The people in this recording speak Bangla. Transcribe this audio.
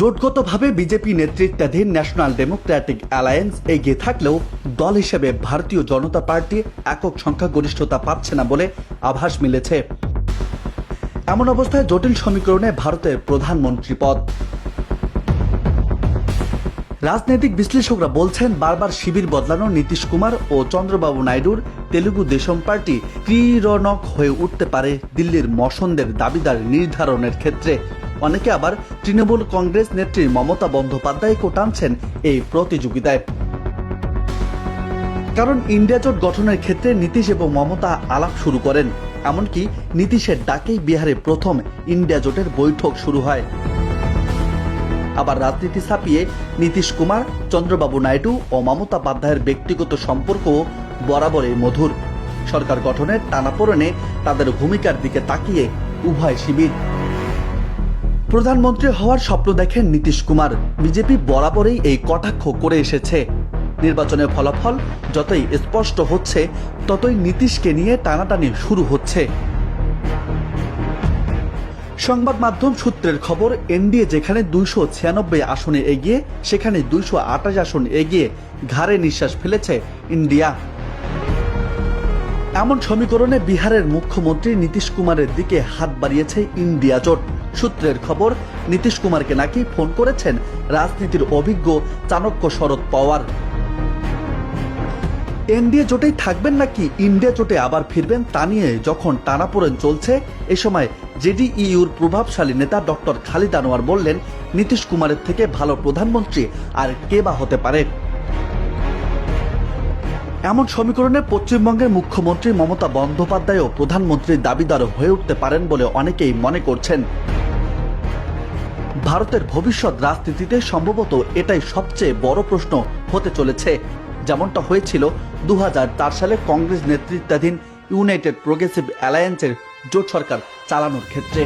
জোটগতভাবে বিজেপি নেতৃত্বাধীন ন্যাশনাল ডেমোক্র্যাটিক অ্যালায়েন্স এগিয়ে থাকলেও দল হিসেবে ভারতীয় জনতা পার্টি একক সংখ্যাগরিষ্ঠতা পাচ্ছে না বলে আভাস মিলেছে। এমন অবস্থায় জটিল সমীকরণে ভারতের প্রধানমন্ত্রী পদ। রাজনৈতিক বিশ্লেষকরা বলছেন, বারবার শিবির বদলানো নীতিশ কুমার ও চন্দ্রবাবু নাইডুর তেলুগু দেশম পার্টি ক্রীড়নক হয়ে উঠতে পারে দিল্লির মসনদের দাবিদার নির্ধারণের ক্ষেত্রে। অনেকে আবার তৃণমূল কংগ্রেস নেত্রী মমতা বন্দ্যোপাধ্যায়কেও টানছেন এই প্রতিযোগিতায়। কারণ ইন্ডিয়া জোট গঠনের ক্ষেত্রে নীতিশ এবং মমতা আলাপ শুরু করেন, এমনকি নীতিশের ডাকেই বিহারে প্রথম ইন্ডিয়া জোটের বৈঠক শুরু হয়। আবার রাজনীতি ছাপিয়ে নীতিশ কুমার, চন্দ্রবাবু নাইডু ও মমতা বাধ্যায়ের ব্যক্তিগত সম্পর্ক বরাবরই মধুর। সরকার গঠনের টানাপোড়েনে তাদের ভূমিকার দিকে তাকিয়ে উভয় শিবির। প্রধানমন্ত্রী হওয়ার স্বপ্ন দেখেন নীতিশ কুমার। বিজেপি বরাবরই এই কটাক্ষ করে এসেছে। নির্বাচনের ফলাফল যতই স্পষ্ট হচ্ছে, ততই নীতিশকে নিয়ে টানাটানি শুরু হচ্ছে। সংবাদ মাধ্যম সূত্রের খবর, এনডিএ যেখানে দুইশো ছিয়ানব্বই আসনে এগিয়ে, সেখানে দুইশো আটাশ আসন এগিয়ে ঘাড়ে নিঃশ্বাস ফেলেছে ইন্ডিয়া। এমন সমীকরণে বিহারের মুখ্যমন্ত্রী নীতিশ কুমারের দিকে হাত বাড়িয়েছে ইন্ডিয়া জোট। সূত্রের খবর, নীতিশ কুমারকে নাকি ফোন করেছেন রাজনীতির অভিজ্ঞ চাণক্য শরদ পাওয়ার। এনডিএ জোটেই থাকবেন নাকি ইন্ডিয়া জোটে আবার ফিরবেন তা নিয়ে যখন টানাপোড়েন চলছে, এ সময় জেডিইউর প্রভাবশালী নেতা ডক্টর খালিদ আনোয়ার বললেন, নীতিশ কুমারের থেকে ভালো প্রধানমন্ত্রী আর কে বা হতে পারে? এমন সমীকরণে পশ্চিমবঙ্গের মুখ্যমন্ত্রী মমতা বন্দ্যোপাধ্যায়ও প্রধানমন্ত্রীর দাবিদার হয়ে উঠতে পারেন বলে অনেকেই মনে করছেন। ভারতের ভবিষ্যৎ রাজনীতিতে সম্ভবত এটাই সবচেয়ে বড় প্রশ্ন হতে চলেছে। যেমনটা হয়েছিল দু হাজার চার সালে কংগ্রেস নেতৃত্বাধীন ইউনাইটেড প্রোগ্রেসিভ অ্যালায়েন্সের জোট সরকার চালানোর ক্ষেত্রে।